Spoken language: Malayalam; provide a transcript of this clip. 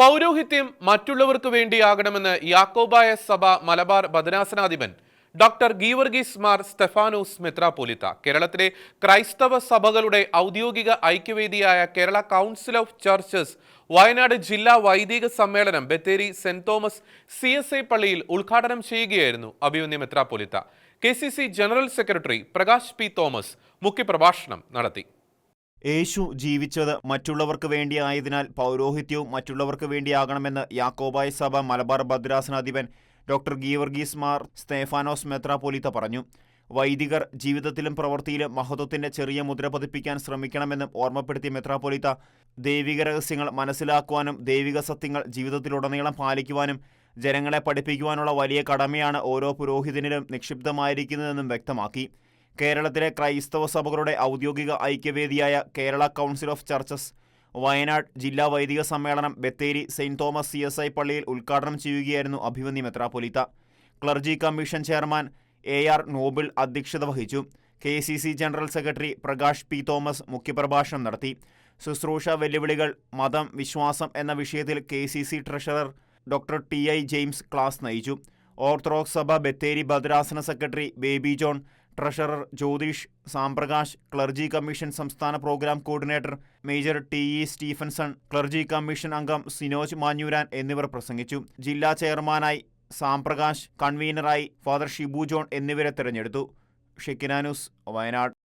പൗരോഹിത്യം മറ്റുള്ളവർക്ക് വേണ്ടിയാകണമെന്ന് യാക്കോബായ സഭ മലബാർ ബദനാസനാധിപൻ ഡോക്ടർ ഗീവർഗീസ് മാർ സ്റ്റെഫാനോസ് മെത്രാപോലിത്ത കേരളത്തിലെ ക്രൈസ്തവ സഭകളുടെ ഔദ്യോഗിക ഐക്യവേദിയായ Kerala council of churches Wayanad ജില്ലാ വൈദിക സമ്മേളനം Bathery saint Thomas C S I പള്ളിയിൽ ഉദ്ഘാടനം ചെയ്യുകയായിരുന്നു അഭിമന്യ മെത്രാപോലിത്ത K C C general secretary Prakash P Thomas മുഖ്യപ്രഭാഷണം നടത്തി. യേശു ജീവിച്ചത് മറ്റുള്ളവർക്ക് വേണ്ടിയായതിനാൽ പൗരോഹിത്യവും മറ്റുള്ളവർക്ക് വേണ്ടിയാകണമെന്ന് യാക്കോബായ സഭ മലബാർ ഭദ്രാസനാധിപൻ ഡോക്ടർ ഗീവർഗീസ് മാർ സ്തേഫാനോസ് മെത്രാപോലിത്ത പറഞ്ഞു. വൈദികർ ജീവിതത്തിലും പ്രവൃത്തിയിലും മഹത്വത്തിന്റെ ചെറിയ മുദ്ര പതിപ്പിക്കാൻ ശ്രമിക്കണമെന്നും ഓർമ്മപ്പെടുത്തിയ മെത്രാപോലിത്ത ദൈവിക രഹസ്യങ്ങൾ മനസ്സിലാക്കുവാനും ദൈവിക സത്യങ്ങൾ ജീവിതത്തിലുടനീളം പാലിക്കുവാനും ജനങ്ങളെ പഠിപ്പിക്കുവാനുള്ള വലിയ കടമയാണ് ഓരോ പുരോഹിതനിലും നിക്ഷിപ്തമായിരിക്കുന്നതെന്നും വ്യക്തമാക്കി. കേരളത്തിലെ ക്രൈസ്തവ സഭകളുടെ ഔദ്യോഗിക ഐക്യവേദിയായ Kerala council of churches Wayanad ജില്ലാ വൈദിക സമ്മേളനം Bathery saint Thomas C S I പള്ളിയിൽ ഉദ്ഘാടനം ചെയ്യുകയായിരുന്നു അഭിമന്യ മെത്രാപൊലിത്ത clergy commission chairman A R Noble അധ്യക്ഷത വഹിച്ചു. K C C general secretary Prakash P Thomas മുഖ്യപ്രഭാഷണം നടത്തി. ശുശ്രൂഷ വെല്ലുവിളികൾ മതം വിശ്വാസം എന്ന വിഷയത്തിൽ K C C treasurer doctor T I James class നയിച്ചു. ഓർത്തഡോക്സ് സഭ ബത്തേരി ഭദ്രാസന secretary Baby John treasurer Jyothish Samprakash clergy commission സംസ്ഥാന programme coordinator major T E Stephenson clergy commission അംഗം സിനോജ് മാഞ്ഞൂരാൻ എന്നിവർ പ്രസംഗിച്ചു. ജില്ലാ ചെയർമാനായി സാംപ്രകാശ് കൺവീനറായി ഫാദർ ഷിബു ജോൺ എന്നിവരെ തെരഞ്ഞെടുത്തു. ഷെക്കിനാനൂസ് വയനാട്.